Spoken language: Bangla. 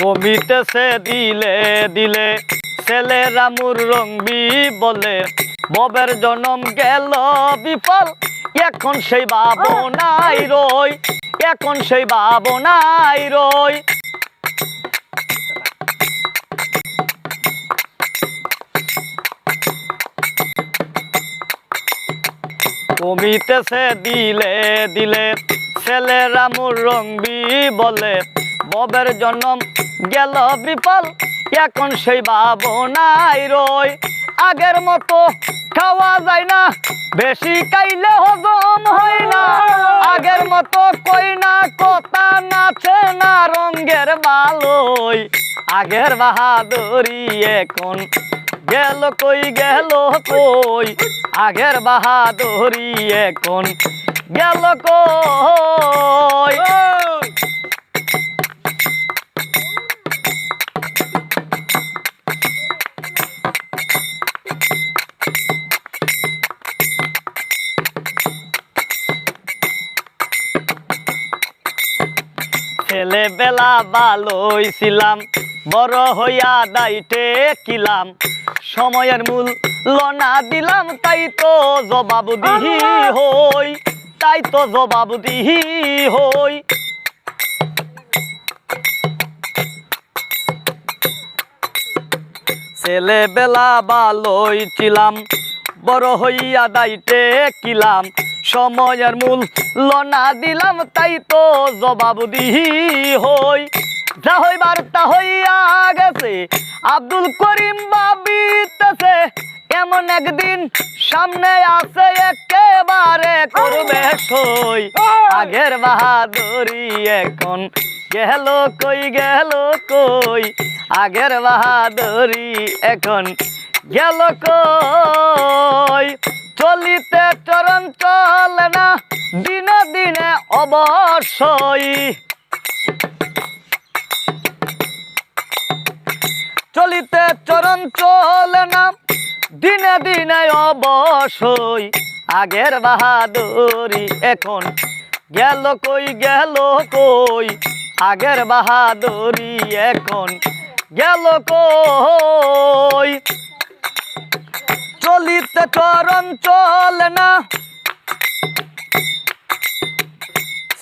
কমিতেছে দিলে দিলে ছেলে রামুর রঙ্গি বলে। ববের জনম গেল বিফল এখন সেই ভাবনাই রই এখন সেই ভাবনাই রই। কমিতেছে দিলে দিলে ছেলে রামুর রঙ্গি বলে। ববের জন্ম গেল বিফল, এখন সেই ভাবনাই রই। আগের মতো খাওয়া যায় না, বেশি খাইলে হজম হয় না। আগের মতো কই না, কথা নাচে না রঙ্গের ভালোই আগের বাহাদুরি এখন গেল কই গেল কই? আগের বাহাদুরি এখন গেল কই? ছেলেবেলা ভালোই ছিলাম। বড় হইয়া দাইটে কিলাম। সময়ের মূল লনা দিলাম, তাই তো জবাব দিহি হই। তাই তো জবাব দিহি হই। ছেলেবেলা ভালোই ছিলাম। বড় হইয়া দাইটে কিলাম। সময়ের মূল লনা দিলাম, তাই তো জবাব দিহি হই। যা হইবার তা হইয়া গেছে আব্দুল করিম বাবিতেছে এমন একদিন সামনে আছে একেবারে করবে সই। আগের বাহাদুরি এখন গেল কই গেল কই? আগের বাহাদুরি এখন গেল কই? চলিতে চরণ দিনে অবশ্যই চলিতে চরণ চলে না, দিনে দিনে অবশ্যই। আগের বাহাদুরি এখন গেল কই গেল কই? আগের বাহাদুরি এখন গেল কই? চলিতে চরণ চলে না